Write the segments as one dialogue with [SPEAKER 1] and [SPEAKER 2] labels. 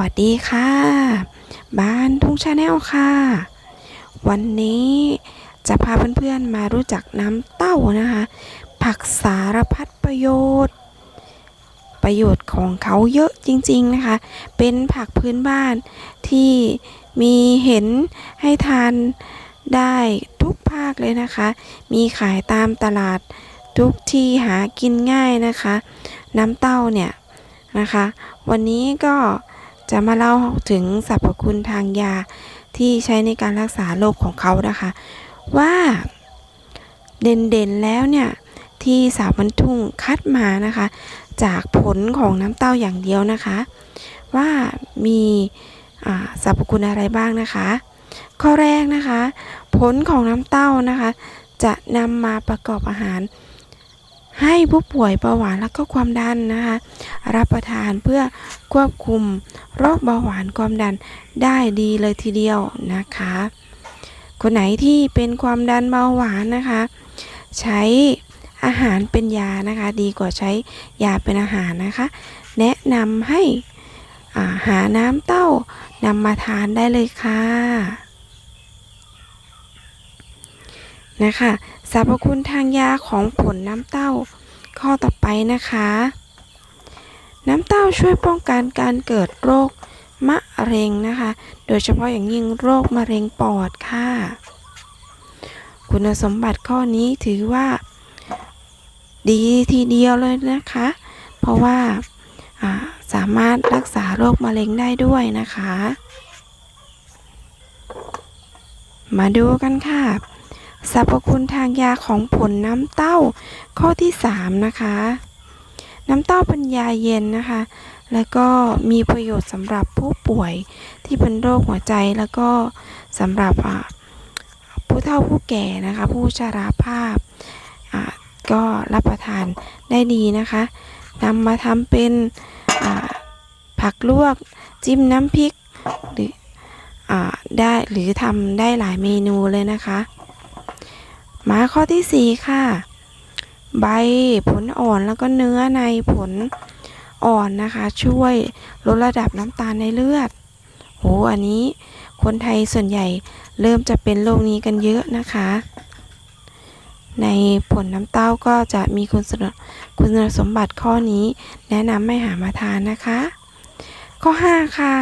[SPEAKER 1] วัสดีค่ะ บ้านทุ่งชาแนลค่ะ วันนี้จะพาเพื่อนๆมารู้จักน้ำเต้านะคะ ผักสารพัดประโยชน์ ประโยชน์ของเขาเยอะจริงๆนะคะ เป็นผักพื้นบ้านที่มีเห็นให้ทานได้ทุกภาคเลยนะคะ มีขายตามตลาดทุกที่หากินง่ายนะคะ น้ำเต้าเนี่ยนะคะ วันนี้ก็ จะมาเล่าถึงสรรพคุณทางยาที่ใช้ในการรักษาโรคของเขานะคะ ว่าเด่นๆแล้วเนี่ยที่สาวบรรทุ่งคัดมานะคะ จากผลของน้ำเต้าอย่างเดียวนะคะ ว่ามีสรรพคุณอะไรบ้างนะคะ ข้อแรกนะคะ ผลของน้ำเต้านะคะ จะนำมาประกอบอาหาร ให้ผู้ป่วยเบาหวานและก็ความดันนะคะรับประทานเพื่อควบคุมโรคเบาหวานความดันได้ดีเลยทีเดียวนะคะ คนไหนที่เป็นความดันเบาหวานนะคะ ใช้อาหารเป็นยานะคะ ดีกว่าใช้ยาเป็นอาหารนะคะ แนะนำให้าหาน้ำเต้านำมาทานได้เลยค่ะ นะคะสรรพคุณทางยาของผลน้ำเต้า ข้อต่อไปนะคะ น้ำเต้าช่วยป้องกันการเกิดโรคมะเร็งนะคะ โดยเฉพาะอย่างยิ่งโรคมะเร็งปอดค่ะ คุณสมบัติข้อนี้ถือว่า ดีทีเดียวเลยนะคะ เพราะว่าอ่าสามารถรักษาโรคมะเร็งได้ด้วยนะคะ มาดูกันค่ะ สรรพคุณทางยาของผลน้ำเต้า ข้อที่3นะคะ น้ำเต้าเป็นยาเย็นนะคะ แล้วก็มีประโยชน์สำหรับผู้ป่วยที่เป็นโรคหัวใจแล้วก็สำหรับอ่าผู้เฒ่าผู้แก่นะคะ ผู้ชราภาพอ่าก็รับประทานได้ดีนะคะนำมาทำเป็นอ่าผักลวกจิ้มน้ำพริกหรืออได้หรือทำได้หลายเมนูเลยนะคะ มาข้อที่ 4 ค่ะ ใบผลอ่อนแล้วก็เนื้อในผลอ่อนนะคะ ช่วยลดระดับน้ำตาลในเลือดโหอันนี้คนไทยส่วนใหญ่เริ่มจะเป็นโรคนี้กันเยอะนะคะ ในผลน้ำเต้าก็จะมีคุณสมคุณสมบัติข้อนี้แนะนำให้หามาทานนะคะ ข้อ 5 ค่ะ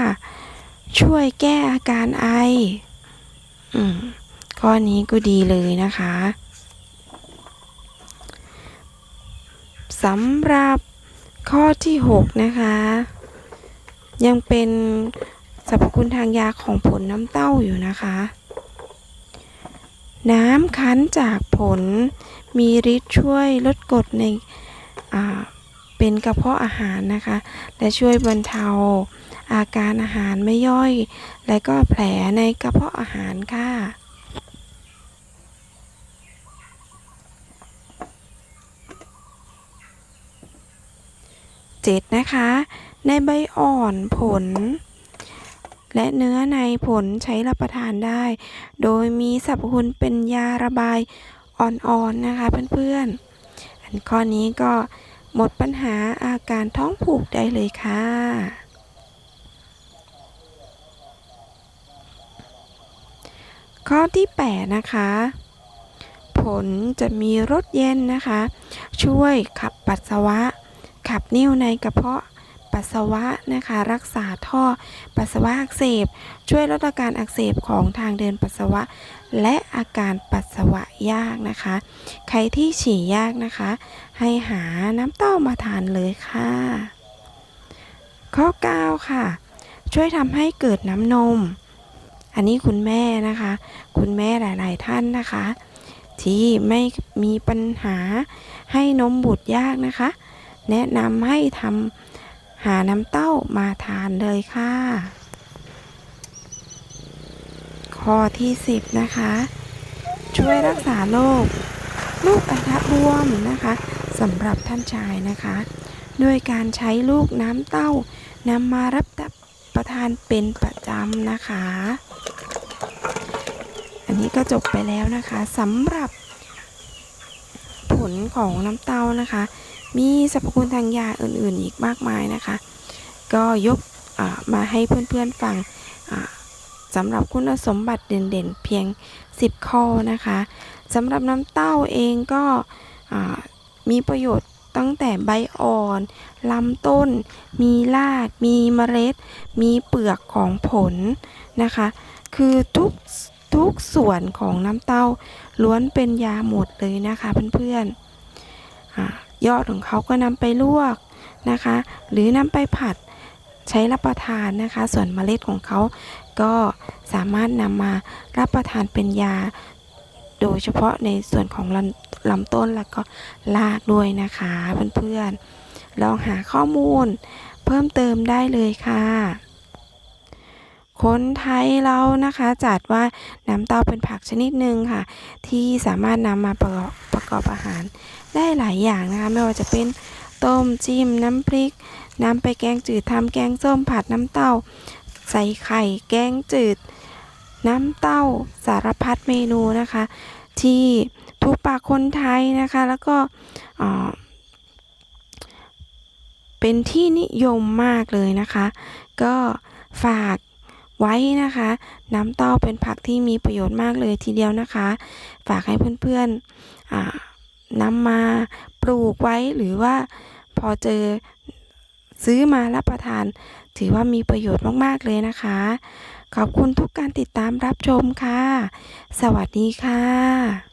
[SPEAKER 1] ช่วยแก้อาการไออืม ข้อนี้ก็ดีเลยนะคะสำหรับข้อที่ 6 นะคะ ยังเป็นสรรพคุณทางยาของผลน้ำเต้าอยู่นะคะ น้ำคั้นจากผลมีฤทธิ์ช่วยลดกรดในเป็นกระเพาะอาหารนะคะ และช่วยบรรเทาอาการอาหารไม่ย่อย และก็แผลในกระเพาะอาหารค่ะ เจ็ดนะคะ ในใบอ่อนผล และเนื้อในผลใช้รับประทานได้ โดยมีสรรพคุณเป็นยาระบายอ่อนๆนนะคะเพื่อนๆ อันข้อนี้ก็หมดปัญหาอาการท้องผูกได้เลยค่ะข้อที่ 8 นะคะ ผลจะมีรสเย็นนะคะ ช่วยขับปัสสาวะ ขับนิ่วในกระเพาะปัสสาวะนะคะ รักษาท่อปัสสาวะอักเสบ ช่วยลดอาการอักเสบของทางเดินปัสสาวะ และอาการปัสสาวะยากนะคะ ใครที่ฉี่ยากนะคะ ให้หาน้ำเต้ามาทานเลยค่ะ ข้อ 9 ค่ะ ช่วยทำให้เกิดน้ำนม อันนี้คุณแม่นะคะ คุณแม่หลาย ๆ ท่านนะคะ ที่ไม่มีปัญหาให้นมบุตรยากนะคะ แนะนำให้ทำหาน้ำเต้ามาทานเลยค่ะ ข้อที่ 10 นะคะ ช่วยรักษาโรคลูกอัณฑบวมนะคะสำหรับท่านชายนะคะ ด้วยการใช้ลูกน้ำเต้านำมารับประทานเป็นประจำนะคะ อันนี้ก็จบไปแล้วนะคะสำหรับ ผลของน้ำเต้านะคะ มีสรรพคุณทางยาอื่นๆ อีกมากมายนะคะ ก็ยกมาให้เพื่อนๆฟังสำหรับคุณสมบัติเด่นๆ เพียง 10 ข้อนะคะสำหรับน้ำเต้าเองก็มีประโยชน์ตั้งแต่ใบอ่อนลำต้น มีราก มีเมล็ด มีเปลือกของผลนะคะ คือทุก ทุกส่วนของน้ำเต้าล้วนเป็นยาหมดเลยนะคะเพื่อนๆยอดของเขาก็นำไปลวกนะคะ หรือนำไปผัดใช้รับประทานนะคะ ส่วนเมล็ดของเขาก็สามารถนำมารับประทานเป็นยา โดยเฉพาะในส่วนของลำลำต้นแล้วก็รากด้วยนะคะเพื่อนๆลองหาข้อมูลเพิ่มเติมได้เลยค่ะ คนไทยเรานะคะ จัดว่าน้ำเต้าเป็นผักชนิดหนึ่งค่ะ ที่สามารถนำมาประกอบประกอบอาหาร ได้หลายอย่างนะคะ ไม่ว่าจะเป็นต้มจิ้มน้ำพริกน้ำไปแกงจืดทำแกงส้มผัดน้ำเต้า ใส่ไข่แกงจืด น้ำเต้าสารพัดเมนูนะคะ ที่ถูกปากคนไทยนะคะ แล้วก็เป็นที่นิยมมากเลยนะคะ ก็ฝาก ไว้นะคะ น้ำเต้าเป็นผักที่มีประโยชน์มากเลยทีเดียวนะคะ ฝากให้เพื่อนๆนำมาปลูกไว้หรือว่าพอเจอซื้อมารับประทาน ถือว่ามีประโยชน์มากๆเลยนะคะ ขอบคุณทุกการติดตามรับชมค่ะ สวัสดีค่ะ